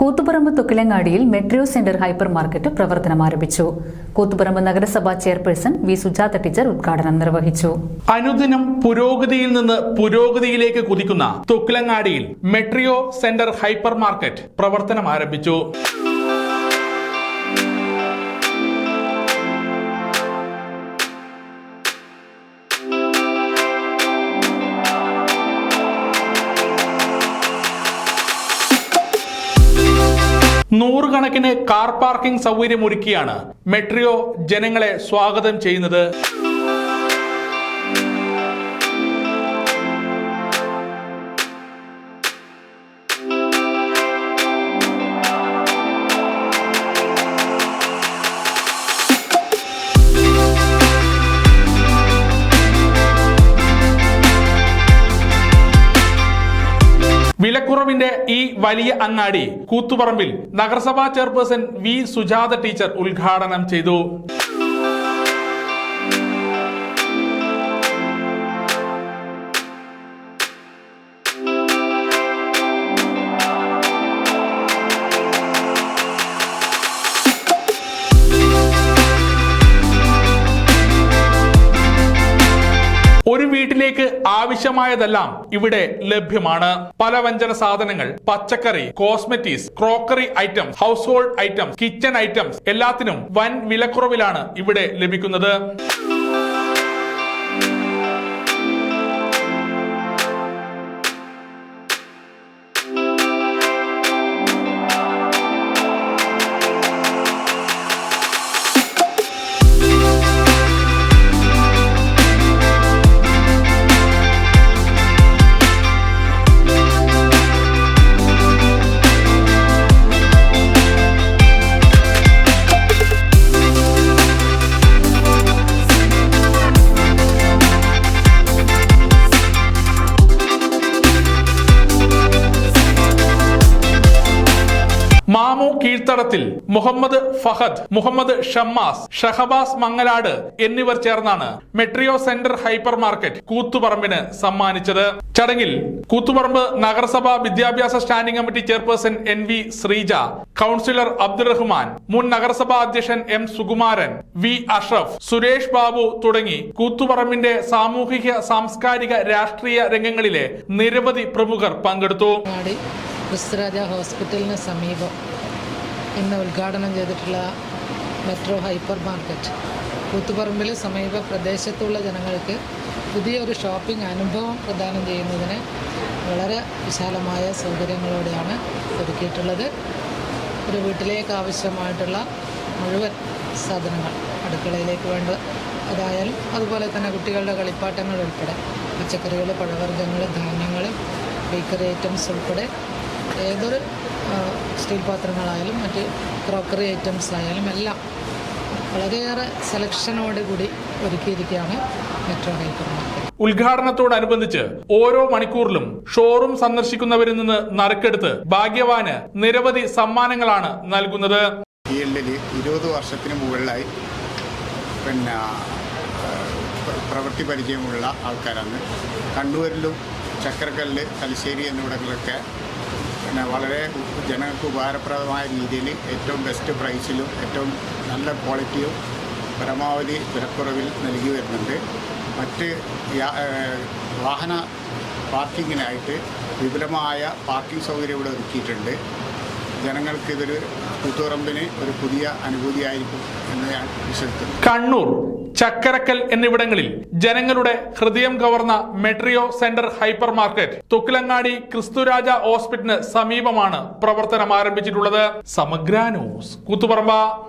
കൂത്തുപറമ്പ് തുക്കിലങ്ങാടിയിൽ മെട്രിയോ centre hyper market പ്രവർത്തനം ആരംഭിച്ചു. കൂത്തുപറമ്പ് നഗരസഭാ ചെയർപേഴ്സൺ വി സുജാത ടീച്ചർ ഉദ്ഘാടനം നിർവഹിച്ചു. അനുദിനം പുരോഗതിയിൽ നിന്ന് പുരോഗതിയിലേക്ക് കുതിക്കുന്ന തുക്കിലങ്ങാടിയിൽ മെട്രിയോ സെന്റർ ഹൈപ്പർ മാർക്കറ്റ് പ്രവർത്തനം ആരംഭിച്ചു. നൂറുകണക്കിന് കാർ പാർക്കിംഗ് സൗകര്യം ഒരുക്കിയാണ് മെട്രിയോ ജനങ്ങളെ സ്വാഗതം ചെയ്യുന്നത്. വിലക്കുറവിന്റെ ഈ വലിയ അങ്ങാടി കൂത്തുപറമ്പിൽ നഗരസഭാ ചെയർപേഴ്സൺ വി സുജാത ടീച്ചർ ഉദ്ഘാടനം ചെയ്തു വീട്ടിലേക്ക് ആവശ്യമായതെല്ലാം ഇവിടെ ലഭ്യമാണ്. പലവ്യഞ്ജന സാധനങ്ങൾ പച്ചക്കറി cosmetics crockery items household items kitchen items എല്ലാത്തിനും വൻ വിലക്കുറവിലാണ് ഇവിടെ ലഭിക്കുന്നത്. കീഴ്ത്തടത്തിൽ മുഹമ്മദ് ഫഹദ് മുഹമ്മദ് ഷമ്മാസ് ഷഹബാസ് മംഗലാട് എന്നിവർ ചേർന്നാണ് മെട്രിയോ സെന്റർ ഹൈപ്പർ മാർക്കറ്റ് കൂത്തുപറമ്പിന് സമ്മാനിച്ചത്. ചടങ്ങിൽ കൂത്തുപറമ്പ് നഗരസഭാ വിദ്യാഭ്യാസ standing committee chairperson N V Sreeja councillor Abdurahman മുൻ നഗരസഭാ അധ്യക്ഷൻ എം സുകുമാരൻ വി അഷ്റഫ് സുരേഷ് ബാബു തുടങ്ങി കൂത്തുപറമ്പിന്റെ സാമൂഹിക സാംസ്കാരിക രാഷ്ട്രീയ രംഗങ്ങളിലെ നിരവധി പ്രമുഖർ പങ്കെടുത്തു. ക്രിസ്തുരാജ ഹോസ്പിറ്റലിന് സമീപം ഇന്ന് ഉദ്ഘാടനം ചെയ്തിട്ടുള്ള മെട്രോ ഹൈപ്പർ മാർക്കറ്റ്. കൂത്തുപറമ്പിൽ സമീപ പ്രദേശത്തുള്ള ജനങ്ങൾക്ക് പുതിയൊരു ഷോപ്പിംഗ് അനുഭവം പ്രദാനം ചെയ്യുന്നതിന് വളരെ വിശാലമായ സൗകര്യങ്ങളോടെയാണ് ഒരുക്കിയിട്ടുള്ളത്. ഒരു വീട്ടിലേക്ക് ആവശ്യമായിട്ടുള്ള മുഴുവൻ സാധനങ്ങൾ അടുക്കളയിലേക്ക് വേണ്ട അതായാലും അതുപോലെ തന്നെ കുട്ടികളുടെ കളിപ്പാട്ടങ്ങൾ ഉൾപ്പെടെ പച്ചക്കറികൾ പഴവർഗങ്ങൾ ധാന്യങ്ങൾ ബേക്കറി ഐറ്റംസ് ഉൾപ്പെടെ ഏതൊരു സ്റ്റീൽ പാത്രങ്ങളായാലും മറ്റ് ക്രോക്കറി ഐറ്റംസ് ആയാലും എല്ലാം വളരെയേറെ സെലക്ഷനോടുകൂടി ഒരുക്കിയിരിക്കുകയാണ് മെട്രോ ഹൈപ്പർ മാർക്കറ്റ്. ഉദ്ഘാടനത്തോടനുബന്ധിച്ച് ഓരോ മണിക്കൂറിലും ഷോറൂം സന്ദർശിക്കുന്നവരിൽ നിന്ന് നറുക്കെടുത്ത് ഭാഗ്യവാന് നിരവധി സമ്മാനങ്ങളാണ് നൽകുന്നത്. ഇരുപത് വർഷത്തിന് മുകളിലായി പിന്നെ പ്രവൃത്തി പരിചയമുള്ള ആൾക്കാരാണ്. കണ്ണൂരിലും ചക്കരക്കല്ല് തലശ്ശേരി എന്നിവിടങ്ങളിലൊക്കെ പിന്നെ വളരെ ജനങ്ങൾക്ക് ഉപകാരപ്രദമായ രീതിയിൽ ഏറ്റവും ബെസ്റ്റ് പ്രൈസിലും ഏറ്റവും നല്ല ക്വാളിറ്റിയും പരമാവധി വിലക്കുറവിൽ നൽകി വരുന്നുണ്ട്. മറ്റ് വാഹന പാർക്കിങ്ങിനായിട്ട് വിപുലമായ പാർക്കിംഗ് സൗകര്യം ഇവിടെ ഒരുക്കിയിട്ടുണ്ട്. ജനങ്ങൾക്ക് ഇതൊരു കൂത്തുപറമ്പിന് ഒരു പുതിയ അനുഭൂതിയായിരിക്കും എന്ന് ഞാൻ വിശ്വസിക്കുന്നു. കണ്ണൂർ ചക്കരക്കൽ എന്നിവിടങ്ങളിൽ ജനങ്ങളുടെ ഹൃദയം കവർന്ന Metrio centre hyper market Thukkilangadi Kristhuraja ഹോസ്പിറ്റലിന് സമീപമാണ് പ്രവർത്തനം ആരംഭിച്ചിട്ടുള്ളത് സമഗ്ര ന്യൂസ് കൂത്തുപറമ്പ.